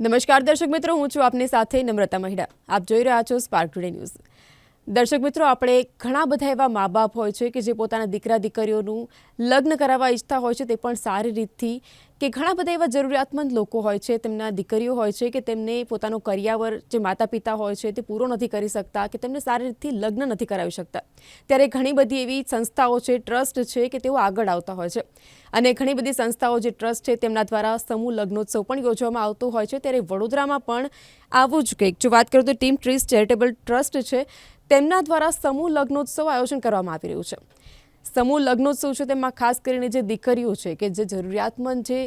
નમસ્કાર દર્શક મિત્રો, હું છું આપની સાથે નમ્રતા મહિડા. આપ જોઈ રહ્યા છો સ્પાર્ક ટુડે ન્યૂઝ દર્શક મિત્રો, આપણે ઘણા બધા એવા મા બાપ હોય છે કે જે પોતાના દીકરા દીકરીઓનું લગ્ન કરાવવા ઈચ્છતા હોય છે, તે પણ સારી રીતથી કે ઘણા બધા એવા જરૂરિયાતમંદ લોકો હોય છે, તેમના દીકરીઓ હોય છે કે તેમને પોતાનો કરિયાવર જે માતા પિતા હોય છે, તે પૂરો નથી કરી શકતા, કે તેમને સારી રીતથી લગ્ન નથી કરાવી શકતા. ત્યારે ઘણી બધી એવી સંસ્થાઓ છે, ટ્રસ્ટ છે કે તેઓ આગળ આવતા હોય છે. અને ઘણી બધી સંસ્થાઓ જે ટ્રસ્ટ છે, તેમના દ્વારા સમૂહ લગ્નોત્સવ પણ યોજવામાં આવતો હોય છે. ત્યારે વડોદરામાં પણ આવું જ કંઈક. જો વાત કરું તો ટીમ ટ્રીસ ચેરિટેબલ ટ્રસ્ટ છે તેમના દ્વારા સમૂહ લગ્નોત્સવ આયોજન કરવામાં આવી રહ્યું છે. સમૂહ લગ્નોત્સવ છે તેમાં ખાસ કરીને જે દીકરીઓ છે કે જે જરૂરિયાતમંદ જે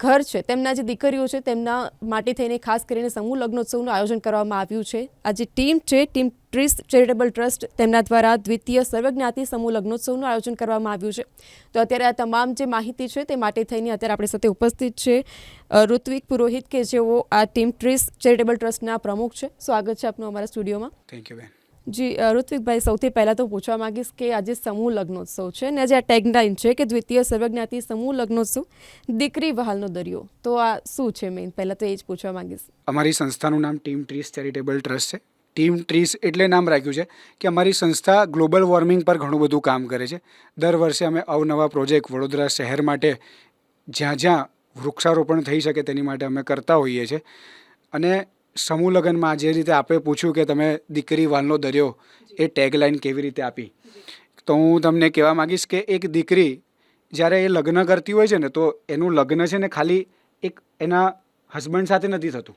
ઘર છે, તેમના જે દીકરીઓ છે તેમના માટે થઈને ખાસ કરીને સમૂહ લગ્નોત્સવનું આયોજન કરવામાં આવ્યું છે. આ જે ટીમ છે, ટીમ ટ્રીસ ચેરિટેબલ ટ્રસ્ટ, તેમના દ્વારા દ્વિતીય સર્વજ્ઞાતિ સમૂહ લગ્નોત્સવનું આયોજન કરવામાં આવ્યું છે. તો અત્યારે આ તમામ જે માહિતી છે તે માટે થઈને અત્યારે આપણી સાથે ઉપસ્થિત છે ઋત્વિક પુરોહિત કે જેઓ આ ટીમ ટ્રીસ ચેરિટેબલ ટ્રસ્ટના પ્રમુખ છે. સ્વાગત છે આપનું અમારા સ્ટુડિયોમાં. થેન્ક યુ બેન. જી ઋત્વિકભાઈ, સૌથી પહેલાં તો પૂછવા માંગીશ કે આજે સમૂહ લગ્નોત્સવ છે ને આજે આ ટેગલાઇન છે કે દ્વિતીય સર્વજ્ઞાતિ સમૂહ લગ્નોત્સવ, દીકરી વહાલનો દરિયો. તો આ શું છે મેઇન પહેલાં તો એ જ પૂછવા માંગીશ. અમારી સંસ્થાનું નામ ટીમ ટ્રીસ ચેરિટેબલ ટ્રસ્ટ છે. ટીમ ટ્રીસ એટલે નામ રાખ્યું છે કે અમારી સંસ્થા ગ્લોબલ વોર્મિંગ પર ઘણું બધું કામ કરે છે. દર વર્ષે અમે અવનવા પ્રોજેક્ટ વડોદરા શહેર માટે જ્યાં જ્યાં વૃક્ષારોપણ થઈ શકે તેની માટે અમે કરતા હોઈએ છીએ. અને સમૂહ લગ્નમાં જે રીતે આપે પૂછ્યું કે તમે દીકરી વાલનો દરિયો એ ટેગલાઇન કેવી રીતે આપી? તો હું તમને કહેવા માગીશ કે એક દીકરી જ્યારે એ લગ્ન કરતી હોય છે ને તો એનું લગ્ન છે ને ખાલી એક એના હસબન્ડ સાથે નથી થતું.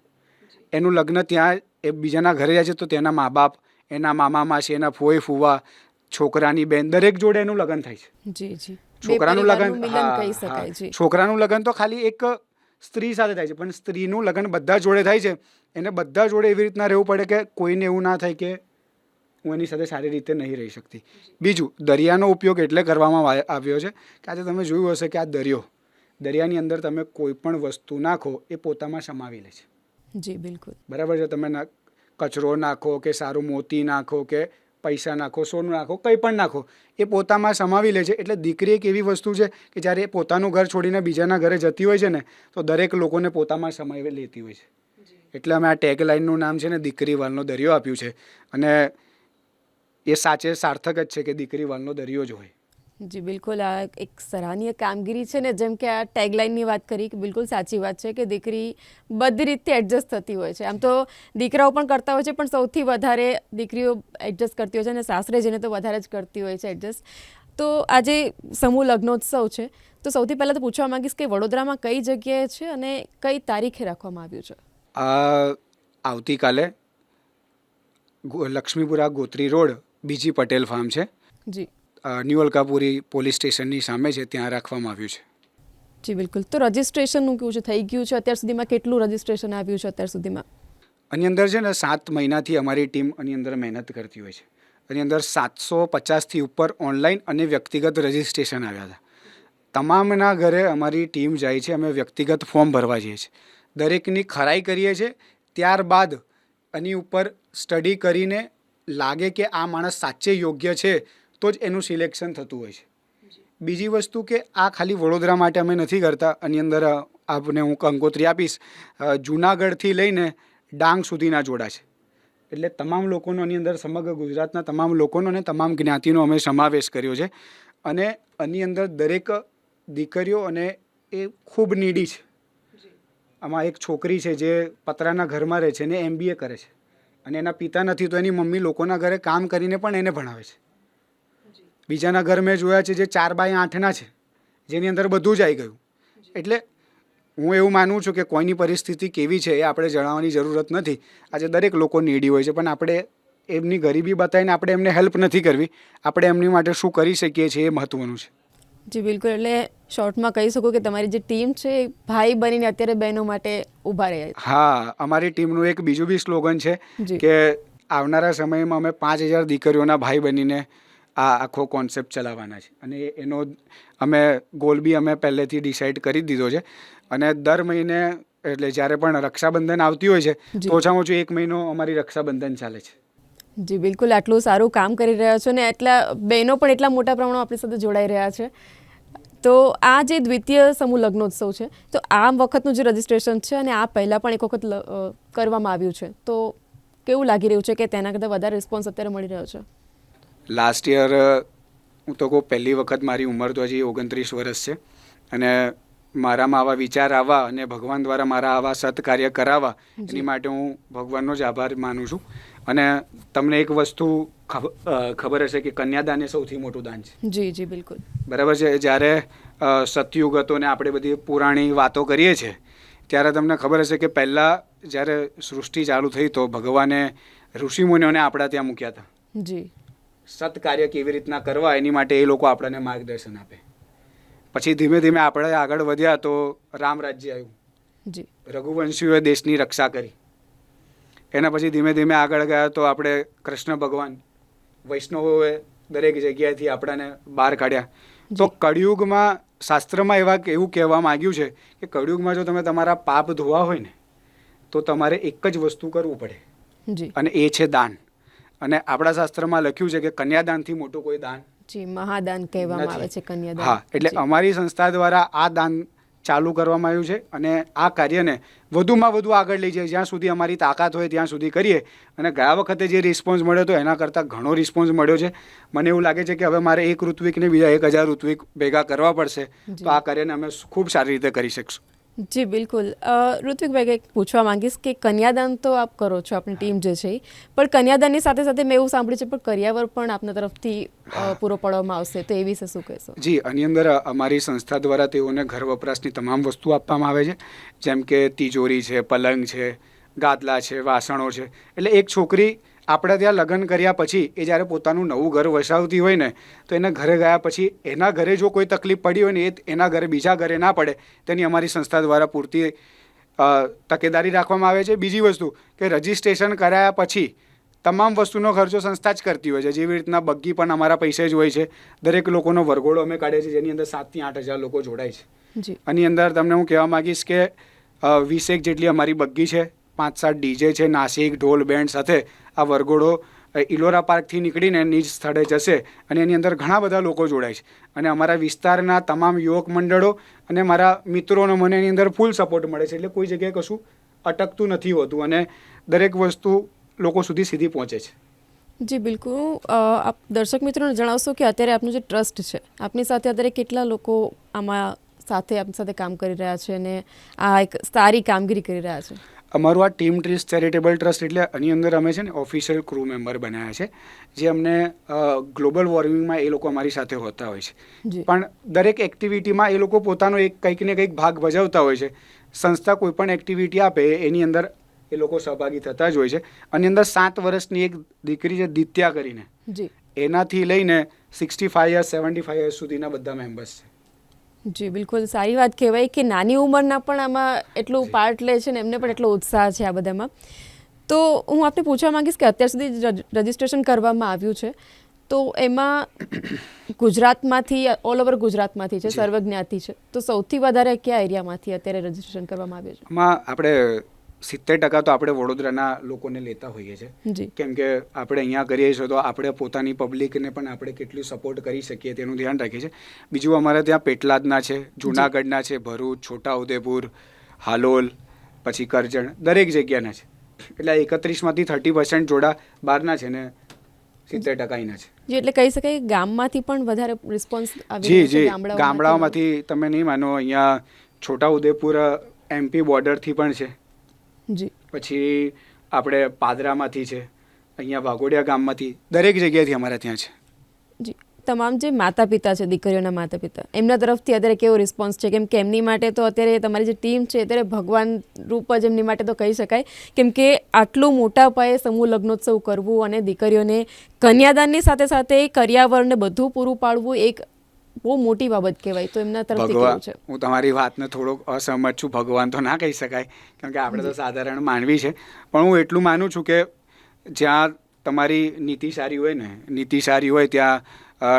એનું લગ્ન ત્યાં એ બીજાના ઘરે જાય છે તો તેના મા બાપ એના મામા માસી એના ફોય ફૂવા છોકરાની બેન દરેક જોડે એનું લગ્ન થાય છે. છોકરાનું લગ્ન છોકરાનું લગ્ન તો ખાલી એક સ્ત્રી સાથે થાય છે. પણ સ્ત્રીનું લગ્ન બધા જોડે થાય છે. એને બધા જોડે એવી રીતના રહેવું પડે કે કોઈને એવું ના થાય કે હું એની સાથે સારી રીતે નહીં રહી શકતી. બીજું દરિયાનો ઉપયોગ એટલે કરવામાં આવ્યો છે કે આજે તમે જોયું હશે કે આ દરિયો દરિયાની અંદર તમે કોઈ પણ વસ્તુ નાખો એ પોતામાં સમાવી લે છે. જી બિલકુલ. બરાબર છે? તમે કચરો નાખો કે સારું મોતી નાખો કે પૈસા નાખો સોનું નાખો કંઈ પણ નાખો એ પોતામાં સમાવી લે છે. એટલે દીકરી એક એવી વસ્તુ છે કે જ્યારે એ પોતાનું ઘર છોડીને બીજાના ઘરે જતી હોય છે ને તો દરેક લોકોને પોતામાં સમાવી લેતી હોય છે. એટલે અમે આ ટેગ લાઇનનું નામ છે ને દીકરી વાલનો દરિયો આપ્યું છે. અને એ સાચે સાર્થક જ છે કે દીકરી વાલનો દરિયો જ હોય. જી બિલકુલ. આ એક સરાહનીય કામગીરી છે ને જેમ કે આ ટેગલાઇનની વાત કરી કે બિલકુલ સાચી વાત છે કે દીકરી બધી રીતે એડજસ્ટ થતી હોય છે. આમ તો દીકરાઓ પણ કરતા હોય છે પણ સૌથી વધારે દીકરીઓ એડજસ્ટ કરતી હોય છે અને સાસરે જઈને તો વધારે જ કરતી હોય છે એડજસ્ટ તો આજે સમૂહ લગ્નોત્સવ છે. તો સૌથી પહેલાં તો પૂછવા માંગીશ કે વડોદરામાં કઈ જગ્યાએ છે અને કઈ તારીખે રાખવામાં આવ્યું છે? આ આવતીકાલે લક્ષ્મીપુરા ગોત્રી રોડ બીજી પટેલ ફાર્મ છે. જી. ન્યુ અલકાપુરી પોલીસ સ્ટેશનની સામે છે ત્યાં રાખવામાં આવ્યું છે. જી બિલકુલ. તો રજિસ્ટ્રેશનનું કેવું છે? થઈ ગયું છે? અત્યાર સુધીમાં કેટલું રજિસ્ટ્રેશન આવ્યું છે અત્યાર સુધીમાં? આની અંદર છે ને સાત મહિનાથી અમારી ટીમ આની અંદર મહેનત કરતી હોય છે. આની અંદર સાતસો પચાસથી ઉપર ઓનલાઈન અને વ્યક્તિગત રજિસ્ટ્રેશન આવ્યા હતા. તમામના ઘરે અમારી ટીમ જાય છે અમે વ્યક્તિગત ફોર્મ ભરવા જઈએ છીએ. દરેકની ખરાઈ કરીએ છીએ ત્યારબાદ આની ઉપર સ્ટડી કરીને લાગે કે આ માણસ સાચે યોગ્ય છે તો જ એનું સિલેક્શન થતું હોય છે. બીજી વસ્તુ કે આ ખાલી વડોદરા માટે અમે નથી કરતા. આની અંદર આપને હું કંકોત્રી આપીશ. જુનાગઢથી લઈને ડાંગ સુધીના જોડા છે. એટલે તમામ લોકોનો આની અંદર સમગ્ર ગુજરાતના તમામ લોકોનો અને તમામ જ્ઞાતિનો અમે સમાવેશ કર્યો છે. અને આની અંદર દરેક દીકરીઓ અને એ ખૂબ નીડી છે. આમાં એક છોકરી છે જે પતરાના ઘરમાં રહે છે ને એમબીએ કરે છે. અને એના પિતા નથી તો એની મમ્મી લોકોના ઘરે કામ કરીને પણ એને ભણાવે છે. બીજાના ઘર મેં જોયા છે જે ચાર બાય આઠના છે જેની અંદર બધું જ આવી ગયું. એટલે હું એવું માનું છું કે કોઈની પરિસ્થિતિ કેવી છે એ આપણે જણાવવાની જરૂરત નથી. આજે દરેક લોકો નીડી હોય છે પણ આપણે એમની ગરીબી બતાવીને આપણે એમને હેલ્પ નથી કરવી. આપણે એમની માટે શું કરી શકીએ છીએ એ મહત્ત્વનું છે. જી બિલકુલ. એટલે શોર્ટમાં કહી શકું કે તમારી જે ટીમ છે એ ભાઈ બનીને અત્યારે બહેનો માટે ઊભા રહ્યા છે. હા અમારી ટીમનું એક બીજું બી સ્લોગન છે. કે આવનારા સમયમાં અમે પાંચ હજાર દીકરીઓના ભાઈ બનીને આ આખો કોન્સેપ્ટ ચલાવવાના છે. અને એનો અમે ગોલ બી અમે પહેલેથી ડિસાઇડ કરી દીધો છે. અને દર મહિને એટલે જ્યારે પણ રક્ષાબંધન આવતી હોય છે તો ઓછામાં ઓછું એક મહિનો અમારી રક્ષાબંધન ચાલે છે. જી બિલકુલ આટલું સારું કામ કરી રહ્યા છો ને એટલા બહેનો પણ એટલા મોટા પ્રમાણમાં આપણી સાથે જોડાઈ રહ્યા છે. તો આ જે દ્વિતીય સમૂહ લગ્નોત્સવ છે તો આ વખતનું જે રજિસ્ટ્રેશન છે અને આ પહેલાં પણ એક વખત કરવામાં આવ્યું છે તો કેવું લાગી રહ્યું છે કે તેના કરતાં વધારે રિસ્પોન્સ અત્યારે મળી રહ્યો છે? લાસ્ટ યર હું તો કહું પહેલી વખત મારી ઉંમર તો હજી ઓગણત્રીસ વર્ષ છે. અને મારામાં આવા વિચાર આવવા અને ભગવાન દ્વારા મારા આવા સત્કાર્ય કરાવવા એની માટે હું ભગવાનનો જ આભાર માનું છું. અને તમને એક વસ્તુ ખબર હશે કે કન્યાદાન એ સૌથી મોટું દાન છે. જી જી બિલકુલ. બરાબર છે? જ્યારે સતયુગ હતો ને આપણે બધી પુરાણી વાતો કરીએ છીએ ત્યારે તમને ખબર હશે કે પહેલાં જ્યારે સૃષ્ટિ ચાલુ થઈ તો ભગવાને ઋષિમુનિઓને આપણા ત્યાં મૂક્યા હતા. જી. સત્કાર્ય કેવી રીતના કરવા એની માટે એ લોકો આપણને માર્ગદર્શન આપે. પછી ધીમે ધીમે આપણે આગળ વધ્યા તો રામ રાજ્ય આવ્યું. જી. રઘુવંશીઓએ દેશની રક્ષા કરી. એના પછી ધીમે ધીમે આગળ ગયા તો આપણે કૃષ્ણ ભગવાન વૈષ્ણવોએ દરેક જગ્યાએથી આપણને બહાર કાઢ્યા. તો કળિયુગમાં શાસ્ત્રમાં એવા એવું કહેવા માંગ્યું છે કે કળિયુગમાં જો તમે તમારા પાપ ધોવા હોય ને તો તમારે એક જ વસ્તુ કરવું પડે. જી. અને એ છે દાન. અને આપણા શાસ્ત્રમાં લખ્યું છે કે કન્યાદાનથી મોટું કોઈ દાન જી મહાદાન કહેવામાં આવે છે કન્યાદાન. હા એટલે અમારી સંસ્થા દ્વારા આ દાન ચાલુ કરવામાં આવ્યું છે અને આ કાર્યને વધુમાં વધુ આગળ લઈ જાય જ્યાં સુધી અમારી તાકાત હોય ત્યાં સુધી કરીએ. અને ગયા વખતે જે રિસ્પોન્સ મળ્યો હતો એના કરતાં ઘણો રિસ્પોન્સ મળ્યો છે. મને એવું લાગે છે કે હવે મારે એક ઋત્વિકને બીજા એક હજાર ઋત્વિક ભેગા કરવા પડશે. તો આ કાર્યને અમે ખૂબ સારી રીતે કરી શકશું. જી બિલકુલ. ઋત્વિકભાઈ કંઈક પૂછવા માંગીશ કે કન્યાદાન તો આપ કરો છો આપણી ટીમ જે છે. પણ કન્યાદાનની સાથે સાથે મેં એવું સાંભળ્યું છે પણ કરિયાવર પણ આપના તરફથી પૂરો પાડવામાં આવશે. તો એ વિશે શું કહેશો? જી આની અંદર અમારી સંસ્થા દ્વારા તેઓને ઘર વપરાશની તમામ વસ્તુ આપવામાં આવે છે. જેમ કે તિજોરી છે પલંગ છે ગાદલા છે વાસણો છે. એટલે એક છોકરી આપણે ત્યાં લગ્ન કર્યા પછી એ જ્યારે પોતાનું નવું ઘર વસાવતી હોય ને તો એને ઘરે ગયા પછી એના ઘરે જો કોઈ તકલીફ પડી હોય ને એ એના ઘરે બીજા ઘરે ના પડે તેની અમારી સંસ્થા દ્વારા પૂરતી તકેદારી રાખવામાં આવે છે. બીજી વસ્તુ કે રજિસ્ટ્રેશન કરાયા પછી તમામ વસ્તુનો ખર્ચો સંસ્થા જ કરતી હોય છે. જેવી રીતના બગ્ગી પણ અમારા પૈસે જ હોય છે. દરેક લોકોનો વરઘોડો અમે કાઢીએ છીએ જેની અંદર સાતથી આઠ હજાર લોકો જોડાય છે. એની આની અંદર તમને હું કહેવા માગીશ કે વીસેક જેટલી અમારી બગ્ગી છે. પાંચ સાત ડીજે છે, નાસિક, ઢોલ બેન્ડ સાથે આ વરઘોડો ઇલોરા પાર્કથી નીકળીને નિજ સ્થળે જશે અને એની અંદર ઘણા બધા લોકો જોડાય છે. અને અમારા વિસ્તારના તમામ યુવક મંડળો અને મારા મિત્રોનો મને એની અંદર ફૂલ સપોર્ટ મળે છે. એટલે કોઈ જગ્યાએ કશું અટકતું નથી હોતું અને દરેક વસ્તુ લોકો સુધી સીધી પહોંચે છે. જી, બિલકુલ. આપ દર્શક મિત્રોને જણાવશો કે અત્યારે આપનું જે ટ્રસ્ટ છે, આપની સાથે અત્યારે કેટલા લોકો આમાં સાથે આપની સાથે કામ કરી રહ્યા છે અને આ એક સારી કામગીરી કરી રહ્યા છે? અમારું આ ટીમ ટ્રીસ ચેરિટેબલ ટ્રસ્ટ એટલે આની અંદર અમે છે ને ઓફિશિયલ ક્રૂ મેમ્બર બનાવ્યા છે જે અમને ગ્લોબલ વોર્મિંગમાં એ લોકો અમારી સાથે હોતા હોય છે. પણ દરેક એક્ટિવિટીમાં એ લોકો પોતાનો એક કંઈક ને કંઈક ભાગ ભજવતા હોય છે. સંસ્થા કોઈ પણ એક્ટિવિટી આપે એની અંદર એ લોકો સહભાગી થતા જ હોય છે. આની અંદર સાત વર્ષની એક દીકરી છે દિત્યા કરીને. એનાથી લઈને sixty five years seventy five years સુધીના બધા મેમ્બર્સ છે. જી બિલકુલ સારી વાત કહેવાય કે નાની ઉંમરના પણ આમાં એટલું પાર્ટ લે છે ને એમને પણ એટલો ઉત્સાહ છે આ બધામાં. તો હું આપને પૂછવા માંગીશ કે અત્યાર સુધી રજ- રજિસ્ટ્રેશન કરવામાં આવ્યું છે તો એમાં ગુજરાતમાંથી ઓલ ઓવર ગુજરાતમાંથી છે સર્વજ્ઞાતિ છે. તો સૌથી વધારે કયા એરિયામાંથી અત્યારે રજિસ્ટ્રેશન કરવામાં આવ્યું આમાં આપણે સિત્તેર ટકા તો આપણે વડોદરાના લોકોને લેતા હોઈએ છીએ. કેમ કે આપણે અહીંયા કરીએ છીએ તો આપણે પોતાની પબ્લિકને પણ આપણે કેટલું સપોર્ટ કરી શકીએ તેનું ધ્યાન રાખીએ છીએ. બીજું અમારે ત્યાં પેટલાદના છે જુનાગઢના છે ભરૂચ છોટાઉદેપુર હાલોલ પછી કરજણ દરેક જગ્યાના છે. એટલે એકત્રીસમાંથી થર્ટી પર્સન્ટ જોડા બહારના છે ને સિત્તેર ટકા અહીંના છે. જી એટલે કહી શકાય ગામમાંથી પણ વધારે રિસ્પોન્સ જી જી. ગામડાઓમાંથી. તમે નહીં માનો અહીંયા છોટાઉદેપુર એમપી બોર્ડરથી પણ છે. જી. પછી આપણે પાદરામાંથી છે અહીંયા વાઘોડિયા ગામમાંથી દરેક જગ્યાએથી અમારા ત્યાં છે. જી. તમામ જે માતા પિતા છે દીકરીઓના માતા પિતા એમના તરફથી અત્યારે કેવો રિસ્પોન્સ છે? કેમ કે એમની માટે તો અત્યારે તમારી જે ટીમ છે અત્યારે ભગવાન રૂપ જ એમની માટે તો કહી શકાય. કેમ કે આટલું મોટા પાયે સમૂહ લગ્નોત્સવ કરવું અને દીકરીઓને કન્યાદાનની સાથે સાથે કરિયાવરને બધું પૂરું પાડવું એક બહુ મોટી બાબત કહેવાય તો એમના તરફથી કેવું છે? હું તમારી વાતને થોડોક અસહમત છું ભગવાન તો ના કહી શકાય કેમ કે આપણે તો સાધારણ માનવી છે. પણ હું એટલું માનું છું કે જ્યાં તમારી નીતિ સારી હોય ને નીતિ સારી હોય ત્યાં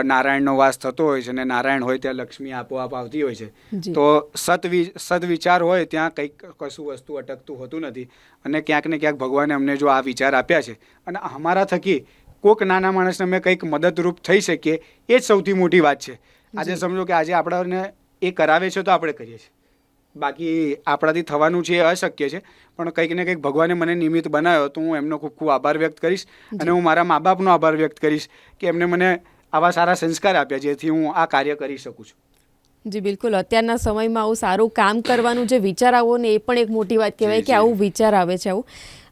નારાયણનો વાસ થતો હોય છે અને નારાયણ હોય ત્યાં લક્ષ્મી આપોઆપ આવતી હોય છે. તો સદવિ સદવિચાર હોય ત્યાં કંઈક કશું વસ્તુ અટકતું હોતું નથી અને ક્યાંક ને ક્યાંક ભગવાને અમને જો આ વિચાર આપ્યા છે. અને અમારા થકી કોઈક નાના માણસને અમે કંઈક મદદરૂપ થઈ શકીએ એ જ સૌથી મોટી વાત છે. આજે સમજો કે આજે આપણને એ કરાવે છે તો આપણે કરીએ છીએ. બાકી આપણાથી થવાનું છે એ અશક્ય છે પણ કંઈક ને કંઈક ભગવાને મને નિમિત્ત બનાવ્યો તો હું એમનો ખૂબ ખૂબ આભાર વ્યક્ત કરીશ અને હું મારા મા બાપનો આભાર વ્યક્ત કરીશ કે એમને મને આવા સારા સંસ્કાર આપ્યા જેથી હું આ કાર્ય કરી શકું છું. જી બિલકુલ. અત્યારના સમયમાં આવું સારું કામ કરવાનું જે વિચાર આવો ને એ પણ એક મોટી વાત કહેવાય કે આવું વિચાર આવે છે આવું.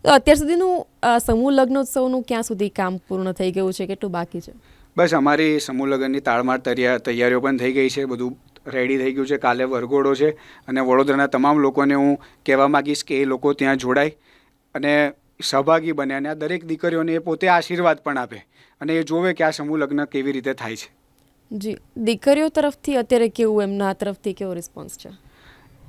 તો અત્યાર સુધીનું સમૂહ લગ્નોત્સવનું ક્યાં સુધી કામ પૂર્ણ થઈ ગયું છે? કેટલું બાકી છે? બસ અમારી સમૂહ લગ્નની તાળમાળ તૈયાર તૈયારીઓ પણ થઈ ગઈ છે બધું રેડી થઈ ગયું છે. કાલે વરઘોડો છે અને વડોદરાના તમામ લોકોને હું કહેવા માગીશ કે એ લોકો ત્યાં જોડાય અને સહભાગી બને અને આ દરેક દીકરીઓને એ પોતે આશીર્વાદ પણ આપે અને એ જોવે કે આ સમૂહ લગ્ન કેવી રીતે થાય છે. જી દીકરીઓ તરફથી અત્યારે કેવું એમના તરફથી કેવો રિસ્પોન્સ છે?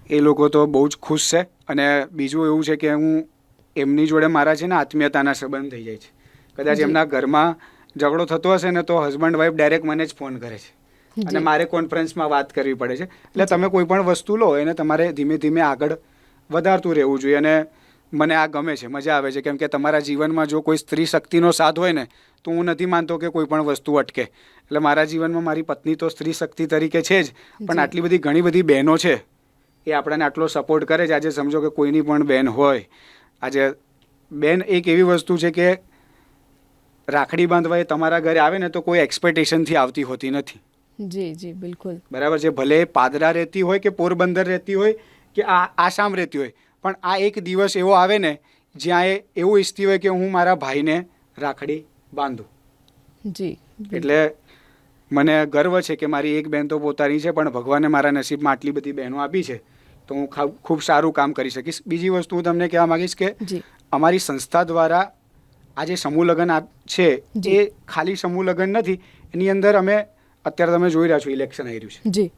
એ લોકો તો બહુ જ ખુશ છે અને બીજું એવું છે કે હું એમની જોડે મારા છે ને આત્મીયતાના સંબંધ થઈ જાય છે. કદાચ એમના ઘરમાં ઝઘડો થતો હશે ને તો હસબન્ડ વાઈફ ડાયરેક્ટ મને જ ફોન કરે છે. અને મારે કોન્ફરન્સમાં વાત કરવી પડે છે. એટલે તમે કોઈ પણ વસ્તુ લો એને તમારે ધીમે ધીમે આગળ વધારતું રહેવું જોઈએ અને મને આ ગમે છે મજા આવે છે. કેમ કે તમારા જીવનમાં જો કોઈ સ્ત્રી શક્તિનો સાથ હોય ને તો હું નથી માનતો કે કોઈ પણ વસ્તુ અટકે. એટલે મારા જીવનમાં મારી પત્ની તો સ્ત્રી શક્તિ તરીકે છે જ પણ આટલી બધી ઘણી બધી બહેનો છે એ આપણને આટલો સપોર્ટ કરે છે. આજે સમજો કે કોઈની પણ બેન હોય આજે બેન એક એવી વસ્તુ છે કે રાખડી બાંધવા એ તમારા ઘરે આવે ને તો કોઈ એક્સપેક્ટેશનથી આવતી હોતી નથી. જી જી બિલકુલ. બરાબર છે? ભલે પાદરા રહેતી હોય કે પોરબંદર રહેતી હોય કે આ આસામ રહેતી હોય પણ આ એક દિવસ એવો આવે ને જ્યાં એ એવું ઈચ્છતી હોય કે હું મારા ભાઈને રાખડી બાંધું. જી એટલે મને ગર્વ છે કે મારી એક બહેન તો પોતાની છે પણ ભગવાને મારા નસીબમાં આટલી બધી બહેનો આપી છે તો હું ખૂબ સારું કામ કરી શકીશ. બીજી વસ્તુ હું તમને કહેવા માગીશ કે અમારી સંસ્થા દ્વારા આ જે સમૂહ લગ્ન આપ- છે જી. એ ખાલી સમૂહ લગ્ન નથી એની અંદર અમે અત્યારે તમે જોઈ રહ્યા છો ઇલેક્શન આવી રહ્યું છે. જી.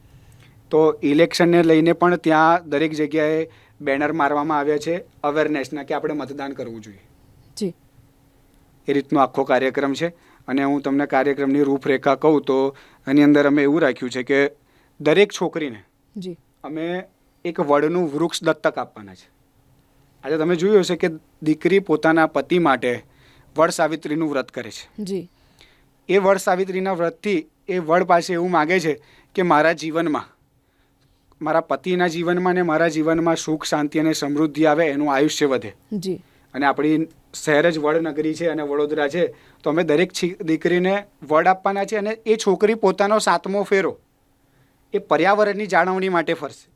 તો ઇલેક્શનને લઈને પણ ત્યાં દરેક જગ્યાએ બેનર મારવામાં આવ્યા છે અવેરનેસના કે આપણે મતદાન કરવું જોઈએ. જી. એ રીતનો આખો કાર્યક્રમ છે. અને હું તમને કાર્યક્રમની રૂપરેખા કહું તો એની અંદર અમે એવું રાખ્યું છે કે દરેક છોકરીને જી. અમે એક વડનું વૃક્ષ દત્તક આપવાના છે. આજે તમે જોયું હશે કે દીકરી પોતાના પતિ માટે વડ સાવિત્રીનું વ્રત કરે છે. જી. એ વડ સાવિત્રીના વ્રતથી એ વડ પાસે એવું માગે છે કે મારા જીવનમાં મારા પતિના જીવનમાં ને મારા જીવનમાં સુખ શાંતિ અને સમૃદ્ધિ આવે એનું આયુષ્ય વધે. જી. અને આપણી શહેર જ વડનગરી છે અને વડોદરા છે તો અમે દરેક દીકરીને વડ આપવાના છે અને એ છોકરી પોતાનો સાતમો ફેરો. એ પર્યાવરણની જાળવણી માટે ફરશે.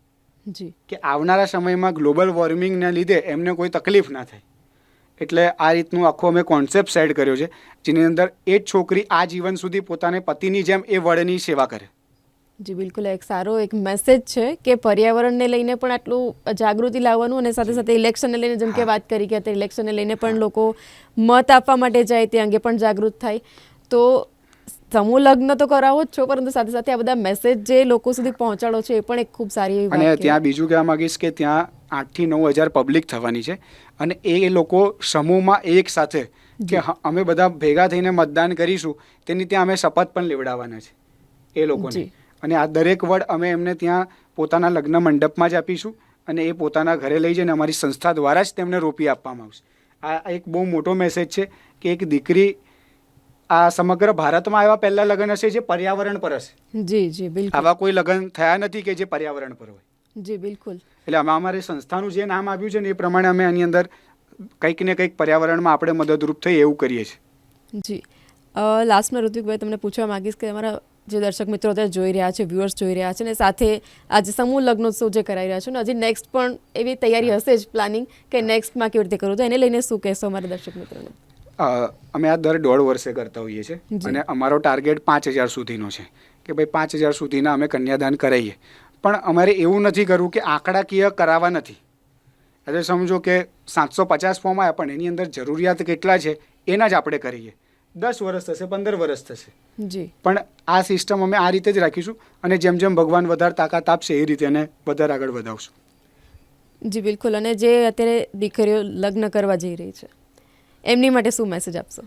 જી. કે આવનારા સમયમાં ગ્લોબલ વોર્મિંગને લીધે એમને કોઈ તકલીફ ના થાય. એટલે આ રીતનું આખો અમે કોન્સેપ્ટ સેટ કર્યો છે જેની અંદર એ જ છોકરી આ જીવન સુધી પોતાને પતિની જેમ એ વડની સેવા કરે. જી બિલકુલ. એક સારો એક મેસેજ છે કે પર્યાવરણને લઈને પણ આટલું જાગૃતિ લાવવાનું અને સાથે સાથે ઇલેક્શનને લઈને જેમ કે વાત કરી કે અત્યારે ઇલેક્શનને લઈને પણ લોકો મત આપવા માટે જાય તે અંગે પણ જાગૃત થાય. તો સમૂહ લગ્ન તો કરાવો જ છો પરંતુ સાથે સાથે આ બધા મેસેજ જે લોકો સુધી પહોંચાડો છે એ પણ એક ખૂબ સારી એવી અને ત્યાં બીજું કહેવા માંગીશ કે ત્યાં આઠથી નવ હજાર પબ્લિક થવાની છે. અને એ લોકો સમૂહમાં એક સાથે કે અમે બધા ભેગા થઈને મતદાન કરીશું તેની ત્યાં અમે શપથ પણ લેવડાવવાના છે એ લોકોને. અને આ દરેક વડ અમે એમને ત્યાં પોતાના લગ્ન મંડપમાં જ આપીશું અને એ પોતાના ઘરે લઈ જઈને અમારી સંસ્થા દ્વારા જ તેમને રોપી આપવામાં આવશે. આ એક બહુ મોટો મેસેજ છે કે એક દીકરી આ સમગ્ર ભારતમાં એવા પહેલા લગ્ન હશે જે પર્યાવરણ પર હશે. જી જી બિલકુલ. આવા કોઈ લગ્ન થયા નથી કે જે પર્યાવરણ પર હોય. જી બિલકુલ. એટલે અમે અમારી સંસ્થાનું જે નામ આપ્યું છે ને એ પ્રમાણે અમે આની અંદર કંઈક ને કંઈક પર્યાવરણમાં આપણે મદદરૂપ થઈ એવું કરીએ છીએ. જી. લાસ્ટમાં ઋત્વિકભાઈ તમને પૂછવા માંગીશ કે અમારા જે દર્શક મિત્રો અત્યારે જોઈ રહ્યા છે વ્યુઅર્સ જોઈ રહ્યા છે ને સાથે આજે સમૂહ લગ્નોત્સવ જે કરાઈ રહ્યા છે ને હજી નેક્સ્ટ પણ એવી તૈયારી હશે જ પ્લાનિંગ કે નેક્સ્ટમાં કેવી રીતે કરવું તો એને લઈને શું કહેશો અમારા દર્શક મિત્રોને? અમે આ દર દોઢ વર્ષે કરતા હોઈએ છીએ. અને અમારો ટાર્ગેટ પાંચ હજાર સુધીનો છે કે ભાઈ પાંચ હજાર સુધીના અમે કન્યાદાન કરાવીએ પણ અમારે એવું નથી કરવું કે આંકડાકીય કરાવવા નથી. એટલે સમજો કે સાતસો પચાસ ફોર્મ આવ્યા પણ એની અંદર જરૂરિયાત કેટલા છે એના જ આપણે કરીએ. દસ વર્ષ થશે પંદર વર્ષ થશે. જી. પણ આ સિસ્ટમ અમે આ રીતે જ રાખીશું અને જેમ જેમ ભગવાન વધારે તાકાત આપશે એ રીતે એને વધારે આગળ વધાવશું. જી બિલકુલ. અને જે અત્યારે દીકરીઓ લગ્ન કરવા જઈ રહી છે એમની માટે શું મેસેજ આપશો?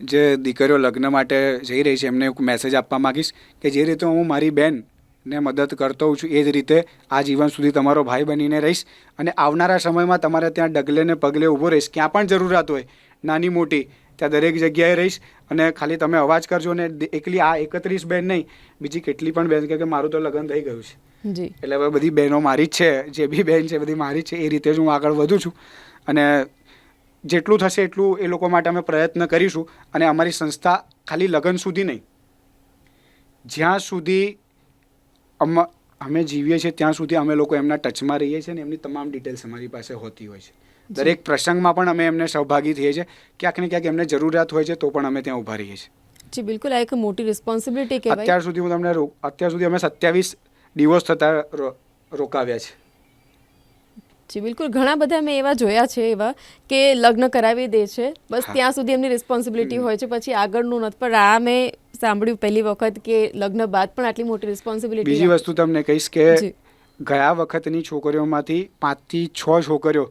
જે દીકરીઓ લગ્ન માટે જઈ રહી છે એમને એક મેસેજ આપવા માગીશ કે જે રીતે હું મારી બેન ને મદદ કરતો હોઉં છું એ જ રીતે આ જીવન સુધી તમારો ભાઈ બનીને રહીશ અને આવનારા સમયમાં તમારે ત્યાં ડગલે ને પગલે ઊભો રહીશ. ક્યાં પણ જરૂરિયાત હોય નાની મોટી ત્યાં દરેક જગ્યાએ રહીશ અને ખાલી તમે અવાજ કરજો ને એકલી આ એકત્રીસ બેન નહીં બીજી કેટલી પણ બેન કે કે મારું તો લગ્ન થઈ ગયું છે. એટલે હવે બધી બહેનો મારી જ છે જે બી બહેન છે બધી મારી જ છે એ રીતે જ હું આગળ વધું છું. અને જેટલું થશે એટલું એ લોકો માટે અમે પ્રયત્ન કરીશું અને અમારી સંસ્થા ખાલી લગ્ન સુધી નહીં. જ્યાં સુધી અમ અમે જીવીએ છીએ ત્યાં સુધી અમે લોકો એમના ટચમાં રહીએ છીએ ને એમની તમામ ડિટેલ્સ અમારી પાસે હોતી હોય છે. દરેક પ્રસંગમાં પણ અમે એમને સહભાગી થઈએ છીએ. ક્યાંક ને ક્યાંક એમને જરૂરિયાત હોય છે તો પણ અમે ત્યાં ઊભા રહીએ છીએ. જી બિલકુલ આ એક મોટી રિસ્પોન્સિબિલિટી કહેવાય. અત્યાર સુધી હું તમને અત્યાર સુધી અમે સત્યાવીસ ડિવોર્સ થતા રોકાવ્યા છે. જી બિલકુલ ઘણા બધા મેં એવા જોયા છે એવા કે લગ્ન કરાવી દે છે. બસ ત્યાં સુધી એમની રિસ્પોન્સિબિલિટી હોય છે. પછી આગળનું નથી પણ આ મેં સાંભળ્યું પહેલી વખત કે લગ્ન બાદ પણ આટલી મોટી રિસ્પોન્સિબિલિટી બીજી વસ્તુ તમને કહીશ કે ગયા વખતની છોકરીઓમાંથી પાંચથી છ છોકરીઓ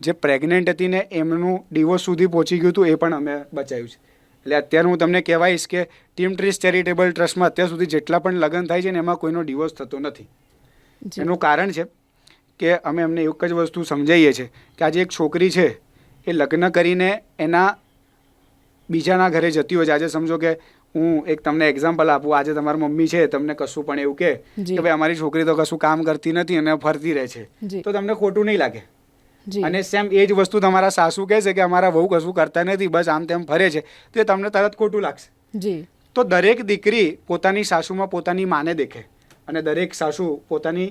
જે પ્રેગ્નેન્ટ હતી ને એમનું ડિવોર્સ સુધી પહોંચી ગયું હતું એ પણ અમે બચાવ્યું છે. એટલે અત્યારે હું તમને કહેવાઈશ કે ટીમ ટ્રીસ ચેરિટેબલ ટ્રસ્ટમાં અત્યાર સુધી જેટલા પણ લગ્ન થાય છે ને એમાં કોઈનો ડિવોર્સ થતો નથી. એનું કારણ છે કે અમે એમને એક જ વસ્તુ સમજાવીએ છીએ કે આજે એક છોકરી છે એ લગ્ન કરીને એના બીજાના ઘરે જતી હોય છે. આજે સમજો કે હું એક તમને એક્ઝામ્પલ આપું. આજે તમારી મમ્મી છે તમને કશું પણ એવું કે ભાઈ અમારી છોકરી તો કશું કામ કરતી નથી અને ફરતી રહે છે. તો તમને ખોટું નહીં લાગે. અને સેમ એ જ વસ્તુ તમારા સાસુ કહે છે કે અમારા વહુ કશું કરતા નથી બસ આમ તેમ ફરે છે. તો એ તમને તરત ખોટું લાગશે. તો દરેક દીકરી પોતાની સાસુમાં પોતાની માને દેખે. અને દરેક સાસુ પોતાની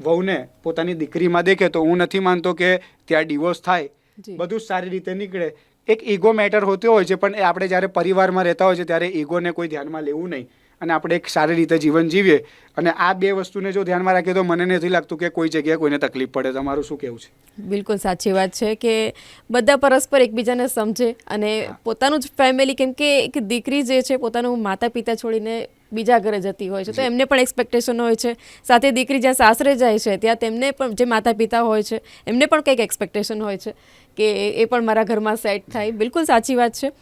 વહુને પોતાની દીકરીમાં દેખે. તો હું નથી માનતો કે ત્યાં ડિવોર્સ થાય. બધું સારી રીતે નીકળે. એક ઈગો મેટર હોતો હોય છે, પણ આપણે જ્યારે પરિવારમાં રહેતા હોય છે, ત્યારે ઈગોને કોઈ ધ્યાનમાં લેવું નહીં. અને આપણે એક સારી રીતે જીવન જીવીએ. અને આ બે વસ્તુને જો ધ્યાનમાં રાખીએ તો મને નથી લાગતું કે કોઈ જગ્યાએ કોઈને તકલીફ પડે. તમારું શું કહેવું છે? બિલકુલ સાચી વાત છે કે બધા પરસ્પર એકબીજાને સમજે અને પોતાનું જ ફેમિલી કેમ કે એક દીકરી જે છે પોતાનું માતા પિતા છોડીને બીજા ઘરે જતી હોય છે. તો એમને પણ એક્સપેક્ટેશન હોય છે. સાથે દીકરી જ્યાં સાસરે જાય છે ત્યાં તેમને પણ જે માતા પિતા હોય છે એમને પણ કંઈક એક્સપેક્ટેશન હોય છે કે એ પણ મારા ઘરમાં સેટ થાય. બિલકુલ સાચી વાત છે.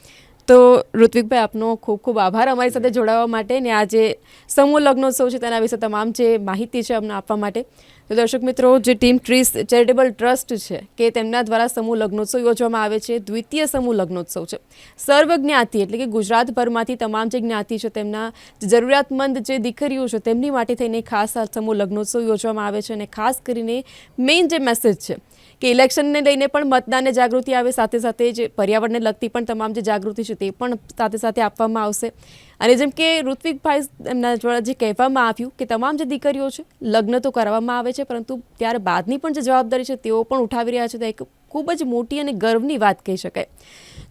તો ઋત્વિકભાઈ, આપનો ખૂબ ખૂબ આભાર અમારી સાથે જોડાવા માટે ને આ જે સમૂહ લગ્નોત્સવ છે તેના વિશે તમામ જે માહિતી છે અમને આપવા માટે. તો દર્શક મિત્રો, જે ટીમ ટ્રીસ ચેરિટેબલ ટ્રસ્ટ છે, કે તેમના દ્વારા સમૂહ લગ્નોત્સવ યોજવામાં આવે છે, દ્વિતીય સમૂહ લગ્નોત્સવ છે. સર્વ જ્ઞાતિ એટલે કે ગુજરાતભરમાંથી તમામ જે જ્ઞાતિ છે, તેમના જરૂરિયાતમંદ જે દીકરીઓ છે, તેમની માટે થઈને ખાસ આ સમૂહ લગ્નોત્સવ યોજવામાં આવે છે અને ખાસ કરીને મેઇન જે મેસેજ છે કે ઇલેક્શનને લઈને પણ મતદાનને જાગૃતિ આવે, સાથે સાથે જે પર્યાવરણને લગતી પણ તમામ જે જાગૃતિ છે, તે પણ સાથે સાથે આપવામાં આવશે. અને જેમ કે ઋત્વિકભાઈ એમના દ્વારા જે કહેવામાં આવ્યું કે તમામ જે દીકરીઓ છે, લગ્ન તો કરવામાં આવે છે, પરંતુ ત્યાર બાદની પણ જે જવાબદારી છે તેઓ પણ ઉઠાવી રહ્યા છે. તો એક ખૂબ જ મોટી અને ગર્વની વાત કહી શકાય.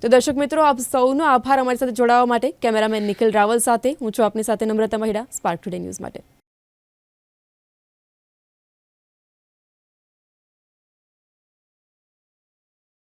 તો દર્શક મિત્રો, આપ સૌનો આભાર અમારી સાથે જોડાવા માટે. કેમેરામેન નિખિલ રાવલ સાથે. હું છું આપની સાથે Namrata Mahida spark today news માટે.